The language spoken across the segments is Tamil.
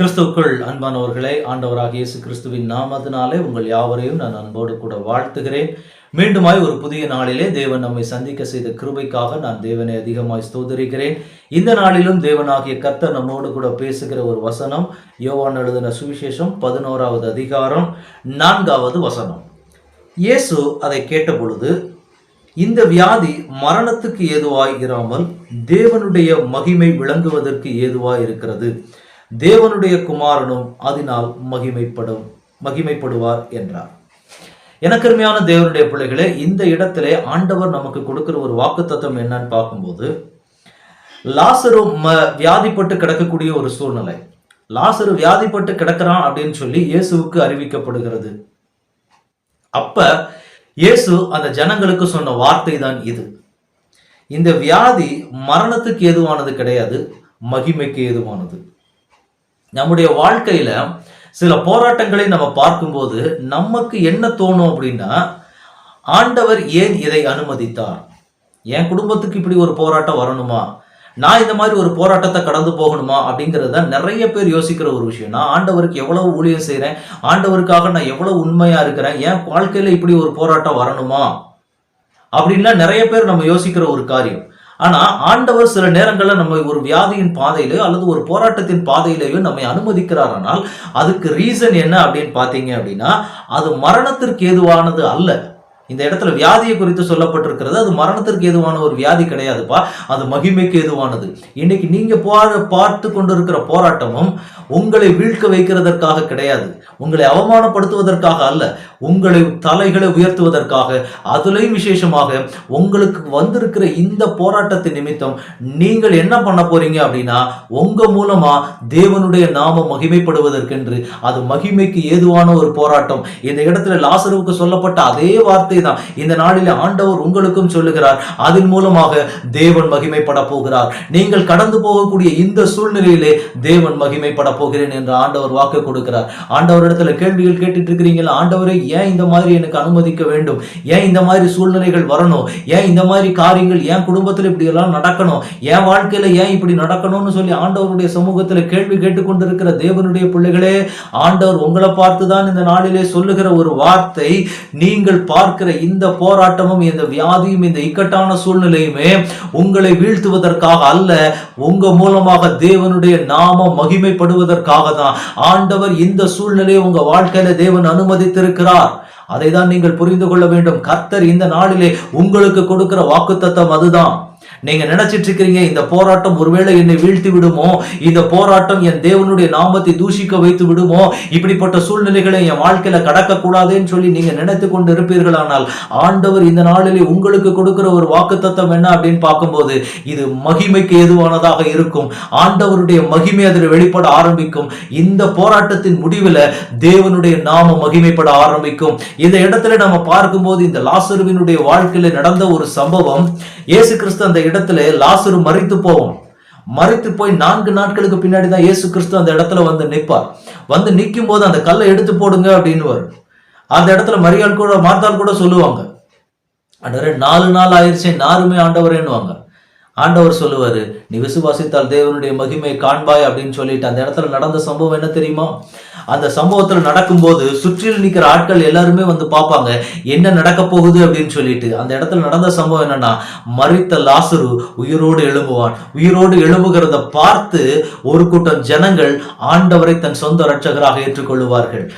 கிறிஸ்துவுக்குள் அன்பானவர்களே ஆண்டவராக இயேசு கிறிஸ்துவின் நாமத்தினாலே உங்கள் யாவரையும் நான் அன்போடு கூட வாழ்த்துகிறேன். மீண்டுமாய் ஒரு புதிய நாளிலே தேவன் நம்மை சந்திக்க செய்த கிருபைக்காக நான் தேவனை அதிகமாய் ஸ்தோதரிக்கிறேன் இந்த நாளிலும் தேவனாகிய கர்த்தர் நம்மோடு கூட பேசுகிற ஒரு வசனம் யோவான் எழுதின சுவிசேஷம் பதினோராவது அதிகாரம் நான்காவது வசனம். இயேசு அதை கேட்டபொழுது இந்த வியாதி மரணத்துக்கு ஏதுவாய் இராமல் தேவனுடைய மகிமை விளங்குவதற்கு ஏதுவாய் இருக்கிறது. தேவனுடைய குமாரனும் அதனால் மகிமைப்படும் மகிமைப்படுவார் என்றார். எனக்கருமையான தேவனுடைய பிள்ளைகளே இந்த இடத்திலே ஆண்டவர் நமக்கு கொடுக்கிற ஒரு வாக்குத்தத்தம் என்னன்னு பார்க்கும்போது லாசரு ம வியாதிப்பட்டு கிடக்கக்கூடிய ஒரு சூழ்நிலை. லாசரு வியாதிப்பட்டு கிடக்கிறான் அப்படின்னு சொல்லி இயேசுவுக்கு அறிவிக்கப்படுகிறது. அப்ப இயேசு அந்த ஜனங்களுக்கு சொன்ன வார்த்தை தான் இது. இந்த வியாதி மரணத்துக்கு ஏதுவானது கிடையாது மகிமைக்கு ஏதுவானது. நம்முடைய வாழ்க்கையில சில போராட்டங்களை நம்ம பார்க்கும்போது நமக்கு என்ன தோணும் அப்படின்னா ஆண்டவர் ஏன் இதை அனுமதித்தார்? என் குடும்பத்துக்கு இப்படி ஒரு போராட்டம் வரணுமா? நான் இந்த மாதிரி ஒரு போராட்டத்தை கடந்து போகணுமா? அப்படிங்கிறத நிறைய பேர் யோசிக்கிற ஒரு விஷயம். நான் ஆண்டவருக்கு எவ்வளவு ஊழியம் செய்கிறேன் ஆண்டவருக்காக நான் எவ்வளவு உண்மையா இருக்கிறேன்? என் வாழ்க்கையில இப்படி ஒரு போராட்டம் வரணுமா? அப்படின்லாம் நிறைய பேர் நம்ம யோசிக்கிற ஒரு காரியம். ஆனா ஆண்டவர் சில நேரங்களில் நம்ம ஒரு வியாதியின் பாதையிலயோ அல்லது ஒரு போராட்டத்தின் பாதையிலேயோ நம்மை அனுமதிக்கிறாரானால் அதுக்கு ரீசன் என்ன அப்படின்னு பார்த்தீங்க அப்படின்னா அது மரணத்திற்கு ஏதுவானது அல்ல. இந்த இடத்துல வியாதியை குறித்து சொல்லப்பட்டிருக்கிறது. அது மரணத்திற்கு ஏதுவான ஒரு வியாதி கிடையாதுப்பா. அது மகிமைக்கு ஏதுவானது. இன்னைக்கு நீங்க பா- பார்த்து கொண்டிருக்கிற போராட்டமும் உங்களை வீழ்க்க வைக்கிறதற்காக கிடையாது. உங்களை அவமானப்படுத்துவதற்காக அல்ல. உங்களை தலைகளை உயர்த்துவதற்காக. அதுலேயும் விசேஷமாக உங்களுக்கு வந்திருக்கிற இந்த போராட்டத்தின் நிமித்தம் நீங்கள் என்ன பண்ண போறீங்க அப்படின்னா உங்க மூலமா தேவனுடைய நாம மகிமைப்படுவதற்கென்று. அது மகிமைக்கு ஏதுவான ஒரு போராட்டம். இந்த இடத்துல லாசருவுக்கு சொல்லப்பட்ட அதே வார்த்தை தான் இந்த நாளில் ஆண்டவர் உங்களுக்கும் சொல்லுகிறார். அதன் மூலமாக தேவன் மகிமைப்பட போகிறார். நீங்கள் கடந்து போகக்கூடிய இந்த சூழ்நிலையிலே தேவன் மகிமைப்பட போகிறேன் என்று ஆண்டவர் வாக்கு கொடுக்கிறார். ஆண்டவரிடத்துல கேள்விகள் கேட்டுட்டு இருக்கிறீங்களா ஆண்டவரே ஏன் இந்த மாதிரி எனக்கு அனுமதிக்க வேண்டும்? ஏன் இந்த மாதிரி சூழ்நிலைகள் வரணும்? ஏன் இந்த மாதிரி காரியங்கள் என் குடும்பத்தில் இப்படி எல்லாம் நடக்கணும்? என் வாழ்க்கையில ஏன் இப்படி நடக்கணும்னு சொல்லி ஆண்டவருடைய சமூகத்தில் கேள்வி கேட்டுக்கொண்டிருக்கிற தேவனுடைய பிள்ளைகளே ஆண்டவர் உங்களை பார்த்து தான் இந்த நாளிலே சொல்லுகிற ஒரு வார்த்தை. நீங்கள் பார்க்கிற இந்த போராட்டமும் இந்த வியாதியும் இந்த இக்கட்டான சூழ்நிலையுமே உங்களை வீழ்த்துவதற்காக அல்ல உங்க மூலமாக தேவனுடைய நாமம் மகிமைப்படுவதற்காக தான். ஆண்டவர் இந்த சூழ்நிலையை உங்க வாழ்க்கையில தேவன் அனுமதித்திருக்கிறார். அதை தான் நீங்கள் புரிந்து கொள்ள வேண்டும். கர்த்தர் இந்த நாளிலே உங்களுக்கு கொடுக்கிற வாக்குத்தத்தம் அதுதான். நீங்க நினைச்சிட்டு இருக்கிறீங்க இந்த போராட்டம் ஒருவேளை என்னை வீழ்த்தி விடுமோ? இந்த போராட்டம் என் தேவனுடைய நாமத்தை தூஷிக்க வைத்து விடுமோ? இப்படிப்பட்ட சூழ்நிலைகளை என் வாழ்க்கையில கடக்க கூடாதுன்னு சொல்லி நீங்க நினைத்து கொண்டு இருப்பீர்களானால் ஆண்டவர் இந்த நாளிலே உங்களுக்கு கொடுக்கிற ஒரு வாக்குத்தத்தம் என்ன அப்படின்னு பார்க்கும்போது இது மகிமைக்கு ஏதுவானதாக இருக்கும். ஆண்டவருடைய மகிமை அதில் வெளிப்பட ஆரம்பிக்கும். இந்த போராட்டத்தின் முடிவில் தேவனுடைய நாம மகிமைப்பட ஆரம்பிக்கும். இந்த இடத்துல நம்ம பார்க்கும்போது இந்த லாசருவினுடைய வாழ்க்கையில நடந்த ஒரு சம்பவம் இயேசு கிறிஸ்து அந்த இடத்துல லாசரு மறித்து போவோம். மறித்து போய் நான்கு நாட்களுக்கு பின்னாடி தான் இயேசு கிறிஸ்து அந்த இடத்துல வந்து நிற்பார். வந்து நிற்கும் போது அந்த கல்லை எடுத்து போடுங்க அப்படின்னு அந்த இடத்துல மரியாள் கூட மார்த்தால் கூட சொல்லுவாங்க. ஆண்டவரே நாலு நாள் ஆயிடுச்சு நாருமே ஆண்டவரேன்னுவாங்க. ஆண்டவர் சொல்லுவாரு நீ விசுவாசித்தால் தேவனுடைய மகிமை காண்பாய் அப்படின்னு சொல்லிட்டு அந்த இடத்துல நடந்த சம்பவம் என்ன தெரியுமா? அந்த சம்பவத்துல நடக்கும்போது சுற்றில் நிக்கிற ஆட்கள் எல்லாருமே வந்து பார்ப்பாங்க என்ன நடக்க போகுது அப்படின்னு சொல்லிட்டு. அந்த இடத்துல நடந்த சம்பவம் என்னன்னா மறித்த லாசரு உயிரோடு எழும்புவான். உயிரோடு எழும்புகிறத பார்த்து ஒரு கூட்டம் ஜனங்கள் ஆண்டவரை தன் சொந்த ரட்சகராக ஏற்றுக்கொள்ளுவார்கள்.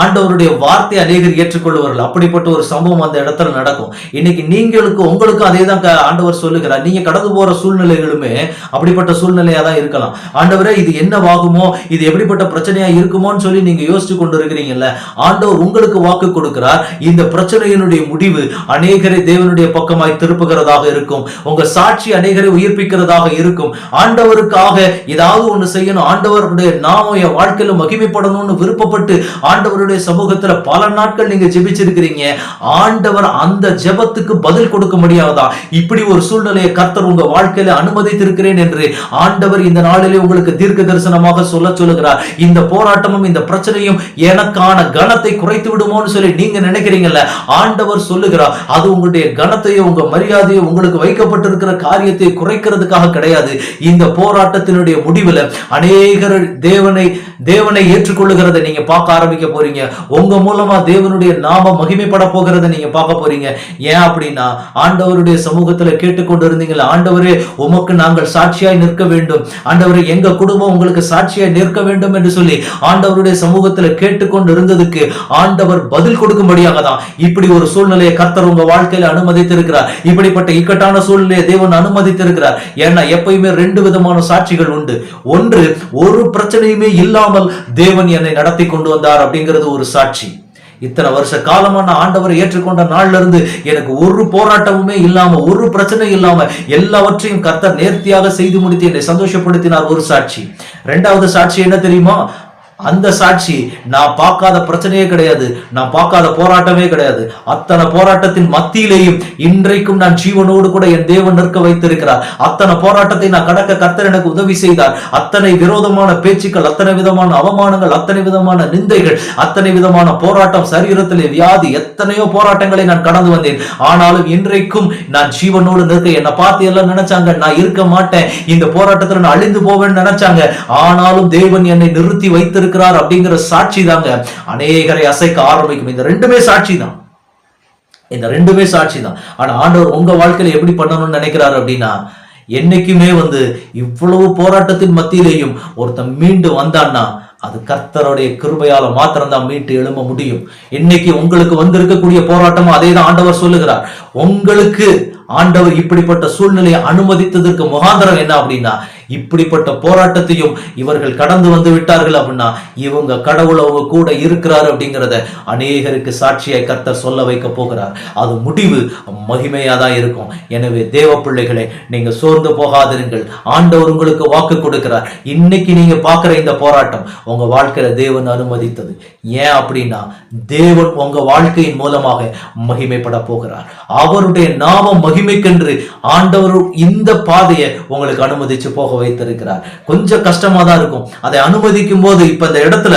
ஆண்டவருடைய வார்த்தை அநேகர் ஏற்றுக்கொள்வார்கள் அப்படிப்பட்ட ஒரு சம்பவம் அந்த இடத்துல நடக்கும். இன்னைக்கு நீங்களுக்கு உங்களுக்கும் அதே தான் ஆண்டவர் சொல்லுகிறார். நீங்க கடந்து போற சூழ்நிலைகளுமே அப்படிப்பட்ட சூழ்நிலையா தான் இருக்கலாம். ஆண்டவரே இது என்னவாகுமோ இது எப்படிப்பட்ட பிரச்சனையா இருக்குமோன்னு சொல்லி நீங்க யோசிச்சு கொண்டு இருக்கிறீங்கல்ல ஆண்டவர் உங்களுக்கு வாக்கு கொடுக்கிறார். இந்த பிரச்சனையினுடைய முடிவு அநேகரை தேவனுடைய பக்கமாய் திருப்புகிறதாக இருக்கும். உங்க சாட்சி அநேகரை உயிர்ப்பிக்கிறதாக இருக்கும். ஆண்டவருக்காக ஏதாவது ஒன்று செய்யணும். ஆண்டவருடைய நாமம் என் வாழ்க்கையில மகிமைப்படணும்னு விருப்பப்பட்டு ஆண்டவர் ஆண்டவருடைய சமூகத்துல பல நாட்கள் நீங்க ஜெபிச்சிருக்கிறீங்க. ஆண்டவர் அந்த ஜெபத்துக்கு பதில் கொடுக்க முடியாதா? இப்படி ஒரு சூழ்நிலையை கர்த்தர் உங்க வாழ்க்கையில அனுமதித்திருக்கிறேன் என்று ஆண்டவர் இந்த நாளிலே உங்களுக்கு தீர்க்க தரிசனமாக சொல்ல சொல்லுகிறார். இந்த போராட்டமும் இந்த பிரச்சனையும் எனக்கான கனத்தை குறைத்து விடுமோன்னு சொல்லி நீங்க நினைக்கிறீங்கல்ல? ஆண்டவர் சொல்லுகிறார் அது உங்களுடைய கனத்தையோ உங்க மரியாதையோ உங்களுக்கு வைக்கப்பட்டிருக்கிற காரியத்தை குறைக்கிறதுக்காக கிடையாது. இந்த போராட்டத்தினுடைய முடிவில் அநேகர் தேவனை தேவனை ஏற்றுக்கொள்ளுகிறதை நீங்க பார்க்க ஆரம்பிக்க போறீங்க. போறீங்க. உங்க மூலமா தேவனுடைய நாம மகிமைப்பட போகிறத நீங்க பார்க்க போறீங்க. ஏன் அப்படின்னா ஆண்டவருடைய சமூகத்துல கேட்டுக்கொண்டு இருந்தீங்களா ஆண்டவரே உமக்கு நாங்கள் சாட்சியாய் நிற்க வேண்டும். ஆண்டவரே எங்க குடும்பம் உங்களுக்கு சாட்சியாய் நிற்க வேண்டும் என்று சொல்லி ஆண்டவருடைய சமூகத்துல கேட்டுக்கொண்டு இருந்ததுக்கு ஆண்டவர் பதில் கொடுக்கும்படியாக தான் இப்படி ஒரு சூழ்நிலையை கர்த்தர் உங்க வாழ்க்கையில அனுமதித்திருக்கிறார். இப்படிப்பட்ட இக்கட்டான சூழ்நிலையை தேவன் அனுமதித்திருக்கிறார். ஏன்னா எப்பயுமே ரெண்டு விதமான சாட்சிகள் உண்டு. ஒன்று ஒரு பிரச்சனையுமே இல்லாமல் தேவன் என்னை நடத்தி கொண்டு வந்தார் அப்படிங்கிறது ஒரு சாட்சி. இத்தனை வருஷ காலமா நான் ஆண்டவரை ஏற்றுக்கொண்ட நாள்ல இருந்து எனக்கு ஒரு போராட்டமுமே இல்லாம ஒரு பிரச்சனை இல்லாம எல்லாவற்றையும் கர்த்தர் நேர்த்தியாக செய்து முடித்து என்னை சந்தோஷப்படுத்தினார் ஒரு சாட்சி. ரெண்டாவது சாட்சி என்ன தெரியுமா? அந்த சாட்சி நான் பார்க்காத பிரச்சனையே கிடையாது. நான் பார்க்காத போராட்டமே கிடையாது. அத்தனை போராட்டத்தின் மத்தியிலேயும் இன்றைக்கும் நான் ஜீவனோடு கூட என் தேவன் நிற்க வைத்திருக்கிறார். அத்தனை போராட்டத்தை நான் கடக்க கத்தர் எனக்கு உதவி செய்தார். அத்தனை விரோதமான பேச்சுக்கள் அத்தனை விதமான அவமானங்கள் அத்தனை விதமான நிந்தைகள் அத்தனை விதமான போராட்டம் சரீரத்திலே வியாதி எத்தனையோ போராட்டங்களை நான் கடந்து வந்தேன். ஆனாலும் இன்றைக்கும் நான் ஜீவனோடு நிற்க என்னை பார்த்து எல்லாம் நினைச்சாங்க நான் இருக்க மாட்டேன். இந்த போராட்டத்தில் நான் அழிந்து போவேன்னு நினைச்சாங்க. ஆனாலும் தேவன் என்னை நிறுத்தி வைத்திருக்க இருக்கிறார் அப்படிங்கிற சாட்சி தாங்க. அநேகரை அசைக்க ஆரம்பிக்கும். இந்த ரெண்டுமே சாட்சி தான். இந்த ரெண்டுமே சாட்சி தான். ஆனா ஆண்டவர் உங்க வாழ்க்கையில எப்படி பண்ணணும்னு நினைக்கிறாரு அப்படின்னா என்னைக்குமே வந்து இவ்வளவு போராட்டத்தின் மத்தியிலேயும் ஒருத்தன் மீண்டு வந்தான்னா அது கர்த்தருடைய கிருபையால மாத்திரம்தான் மீட்டு எழும்ப முடியும். இன்னைக்கு உங்களுக்கு வந்திருக்கக்கூடிய போராட்டமும் அதே தான் ஆண்டவர் சொல்லுகிறார். உங்களுக்கு ஆண்டவர் இப்படிப்பட்ட சூழ்நிலையை அனுமதித்ததற்கு முகாந்திரம் என்ன அப்படின்னா இப்படிப்பட்ட போராட்டத்தையும் இவர்கள் கடந்து வந்து விட்டார்கள் அப்படின்னா இவங்க கடவுள் அவங்க கூட இருக்கிறார் அப்படிங்கிறத அநேகருக்கு சாட்சியை கர்த்தர் சொல்ல வைக்க போகிறார். அது முடிவு மகிமையா தான் இருக்கும். எனவே தேவ பிள்ளைகளே நீங்க சோர்ந்து போகாதிருங்கள். ஆண்டவர் உங்களுக்கு வாக்கு கொடுக்கிறார். இன்னைக்கு நீங்க பாக்குற இந்த போராட்டம் உங்க வாழ்க்கையில தேவன் அனுமதித்தது. ஏன் அப்படின்னா தேவன் உங்க வாழ்க்கையின் மூலமாக மகிமைப்பட போகிறார். அவருடைய நாம மகிமைக்கென்று ஆண்டவர் இந்த பாதையை உங்களுக்கு அனுமதிச்சு போக வைத்திருக்கிறார். கொஞ்சம் கஷ்டமா தான் இருக்கும். அதை அனுமதிக்கும் போது இப்ப இந்த இடத்துல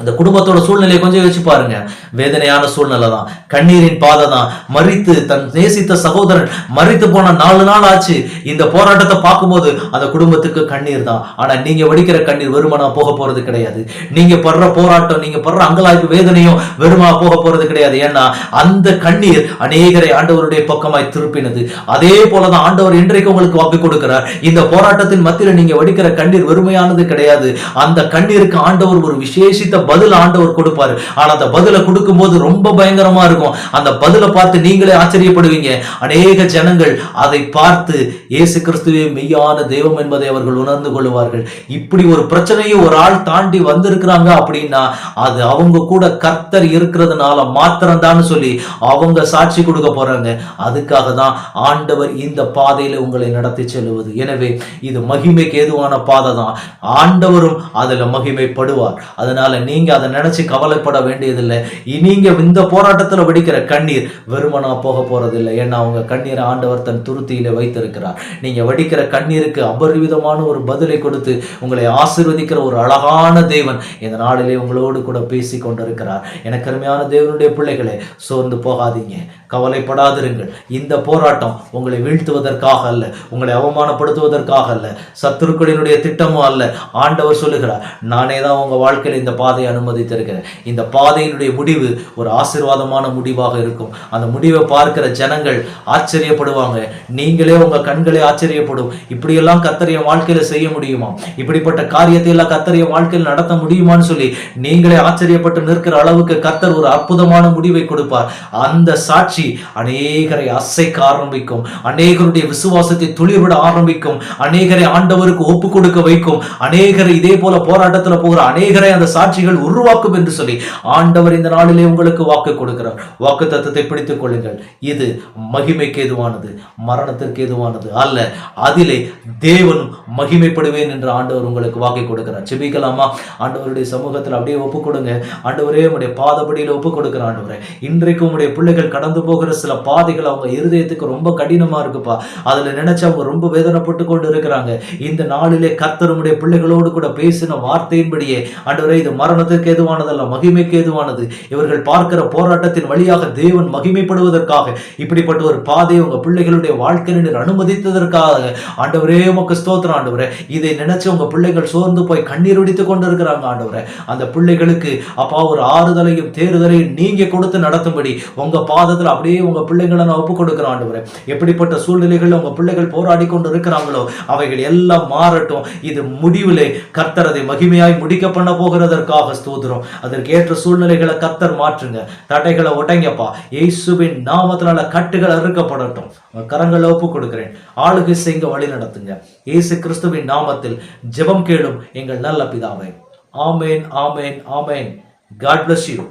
அந்த குடும்பத்தோட சூழ்நிலையை கொஞ்சம் யோசிச்சு பாருங்க. வேதனையான சூழ்நிலை தான். கண்ணீரின் பாதை தான். மறித்து தன் நேசித்த சகோதரன் மறித்து போன நாலு நாள் ஆச்சு. இந்த போராட்டத்தை பார்க்கும்போது அந்த குடும்பத்துக்கு கண்ணீர் தான். ஆனா நீங்க வடிக்கிற கண்ணீர் வெறுமனா போக போறது கிடையாது. நீங்க படுற போராட்டம் நீங்க படுற அங்கலாய்ப்பு வேதனையும் வெறுமா போக போறது கிடையாது. ஏன்னா அந்த கண்ணீர் அநேகரை ஆண்டவருடைய பக்கமாய் திருப்பினது. அதே போலதான் ஆண்டவர் இன்றைக்கு உங்களுக்கு வாக்கு கொடுக்கிறார். இந்த போராட்டத்தின் மத்தியில நீங்க வடிக்கிற கண்ணீர் வெறுமையானது கிடையாது. அந்த கண்ணீருக்கு ஆண்டவர் ஒரு விசேஷித்த பதில் ஆண்டவர் கொடுப்பாரு. ஆனா அந்த பதிலை கொடுக்கும்போது ரொம்ப பயங்கரமா இருக்கும். அந்த பதிலை பார்த்து நீங்களே ஆச்சரியப்படுவீங்க. அநேக ஜனங்கள் அதை பார்த்து இயேசு கிறிஸ்துவே மெய்யான தெய்வம் என்பதை அவர்கள் உணர்ந்து கொள்வார்கள். இப்படி ஒரு பிரச்சனையை ஒரு ஆள் தாண்டி வந்திருக்கிறாங்க அப்படின்னா அது அவங்க கூட கர்த்தர் இருக்கிறதுனால மாத்திரம்தான் சொல்லி அவங்க சாட்சி கொடுக்க போறாங்க. அதுக்காக தான் ஆண்டவர் இந்த பாதையில உங்களை நடத்தி செல்லுவது. எனவே இது மகிமைக்கு ஏதுவான பாதை தான் ஆண்டவரும் அதுல மகிமைப்படுவார். அதனால நீ நீங்க அதை நினைச்சு கவலைப்பட வேண்டியதில்லை. நீங்க இந்த போராட்டத்தில் வெடிக்கிற கண்ணீர் வெறுமனா போக போறதில்லை. ஏன்னா அவங்க கண்ணீரை ஆண்டவர் தன் துருத்தியில வைத்திருக்கிறார். நீங்க வடிக்கிற கண்ணீருக்கு அபரிவிதமான ஒரு பதிலை கொடுத்து உங்களை ஆசீர்வதிக்கிற ஒரு அழகான தேவன் இந்த நாளிலே உங்களோடு கூட பேசி கொண்டிருக்கிறார். எனக்கு அருமையான தேவனுடைய பிள்ளைகளே சோர்ந்து போகாதீங்க. கவலைப்படாதிருங்கள். இந்த போராட்டம் உங்களை வீழ்த்துவதற்காக அல்ல உங்களை அவமானப்படுத்துவதற்காக அல்ல சத்துருக்களினுடைய திட்டமும் அல்ல. ஆண்டவர் சொல்லுகிறார் நானே தான் உங்க வாழ்க்கையில் இந்த பாதையை அனுமதித்திருக்கிறேன் இந்த பாதையினுடைய முடிவு ஒரு ஆசீர்வாதமான முடிவாக இருக்கும். அந்த முடிவை பார்க்கிற ஜனங்கள் ஆச்சரியப்படுவாங்க. நீங்களே உங்க கண்களே ஆச்சரியப்படும். இப்படியெல்லாம் கத்தரிய வாழ்க்கையில செய்ய முடியுமா? இப்படிப்பட்ட காரியத்தை எல்லாம் கத்தரிய வாழ்க்கையில் நடத்த முடியுமான்னு சொல்லி நீங்களே ஆச்சரியப்பட்டு நிற்கிற அளவுக்கு கத்தர் ஒரு அற்புதமான முடிவை கொடுப்பார். அந்த சாட்சி அநேகரை அசைக்க ஆரம்பிக்கும். அநேகருடைய விசுவாசத்தை துளிர்விட ஆரம்பிக்கும். அநேகரை ஆண்டவருக்கு ஒப்பு கொடுக்க வைக்கும். அநேகரை இதே போல போராட்டத்தில் போகிற அநேகரை அந்த சாட்சிகள் நீங்கள் உருவாக்கும் என்று சொல்லி ஆண்டவர் இந்த நாளிலே உங்களுக்கு வாக்கு கொடுக்கிறார். வாக்கு தத்துவத்தை பிடித்துக் கொள்ளுங்கள். இது மகிமைக்கு எதுவானது மரணத்திற்கு எதுவானது அல்ல. அதிலே தேவன் மகிமைப்படுவேன் என்று ஆண்டவர் உங்களுக்கு வாக்கை கொடுக்கிறார். செபிக்கலாமா ஆண்டவருடைய சமூகத்தில் அப்படியே ஒப்பு கொடுங்க. ஆண்டவரே உடைய பாதப்படியில் ஒப்பு கொடுக்கிற ஆண்டவரே இன்றைக்கு உங்களுடைய பிள்ளைகள் கடந்து போகிற சில பாதைகள் அவங்க இருதயத்துக்கு ரொம்ப கடினமா இருக்குப்பா. அதுல நினைச்சு அவங்க ரொம்ப வேதனைப்பட்டு கொண்டு இருக்கிறாங்க இந்த நாளிலே கர்த்தர் பிள்ளைகளோடு கூட பேசின வார்த்தையின்படியே ஆண்டவரே இது மரண மரணத்துக்கு ஏதுவானதல்ல மகிமைக்கு ஏதுவானது. இவர்கள் பார்க்கிற போராட்டத்தின் வழியாக தேவன் மகிமைப்படுவதற்காக இப்படிப்பட்ட ஒரு பாதையை உங்க பிள்ளைகளுடைய வாழ்க்கையில் நீர் அனுமதித்ததற்காக. ஆண்டவரே உமக்கு ஸ்தோத்திரம் ஆண்டவரே. இதை நினைச்சு உங்க பிள்ளைகள் சோர்ந்து போய் கண்ணீர் வடித்து கொண்டு இருக்கிறாங்க ஆண்டவரே. அந்த பிள்ளைகளுக்கு அப்பா ஒரு ஆறுதலையும் தேறுதலையும் நீங்க கொடுத்து நடத்தும்படி உங்க பாதத்துல அப்படியே உங்க பிள்ளைகளை நான் ஒப்பு கொடுக்கிறேன் ஆண்டவரே. எப்படிப்பட்ட சூழ்நிலைகள் உங்க பிள்ளைகள் போராடி கொண்டு இருக்கிறாங்களோ அவைகள் எல்லாம் மாறட்டும். இது முடிவிலே கர்த்தரதை மகிமையாய் முடிக்க பண்ண போகிறதற்காக ஸ்தோத்திரம். அதற்கு ஏற்ற சூழ்நிலைகளை கர்த்தர் மாற்றுங்க. தடைகளை உடைங்கப்பா. இயேசுவின் நாமத்தினால கட்டுகள் அறுக்கப்படட்டும். கரங்களை ஒப்பு கொடுக்கிறேன். ஆளுகை செய்ய வழி நடத்துங்க. இயேசு கிறிஸ்துவின் நாமத்தில் ஜெபம் கேளும் எங்கள் நல்ல பிதாவை. ஆமேன் ஆமேன் ஆமேன். God bless you